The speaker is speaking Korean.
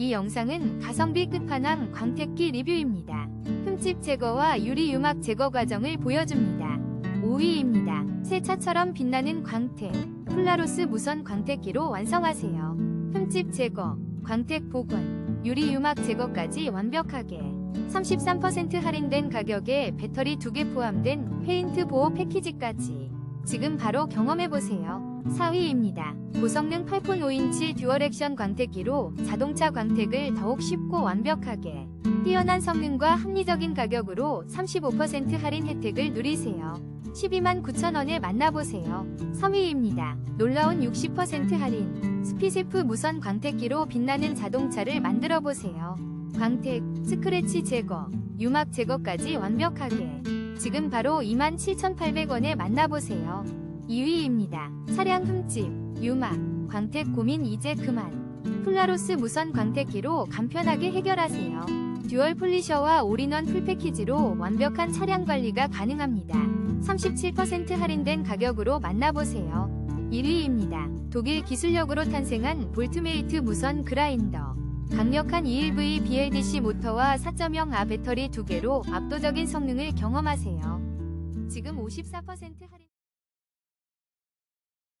이 영상은 가성비 끝판왕 광택기 리뷰입니다. 흠집 제거와 유리 유막 제거 과정을 보여줍니다. 5위입니다. 새 차처럼 빛나는 광택, 플라로스 무선 광택기로 완성하세요. 흠집 제거, 광택 복원, 유리 유막 제거까지 완벽하게 33% 할인된 가격에 배터리 2개 포함된 페인트 보호 패키지까지 지금 바로 경험해보세요. 4위입니다. 고성능 8폰 5인치 듀얼 액션 광택기로 자동차 광택을 더욱 쉽고 완벽하게 뛰어난 성능과 합리적인 가격으로 35% 할인 혜택을 누리세요. 12만 9천원에 만나보세요. 3위입니다. 놀라운 60% 할인. 스피세프 무선 광택기로 빛나는 자동차를 만들어보세요. 광택, 스크래치 제거, 유막 제거까지 완벽하게. 지금 바로 27,800원에 만나보세요. 2위입니다. 차량 흠집, 유막, 광택 고민 이제 그만. 플라로스 무선 광택기로 간편하게 해결하세요. 듀얼 폴리셔와 올인원 풀패키지로 완벽한 차량 관리가 가능합니다. 37% 할인된 가격으로 만나보세요. 1위입니다. 독일 기술력으로 탄생한 볼트메이트 무선 그라인더. 강력한 21V BLDC 모터와 4.0A 배터리 2개로 압도적인 성능을 경험하세요. 지금 54% 할인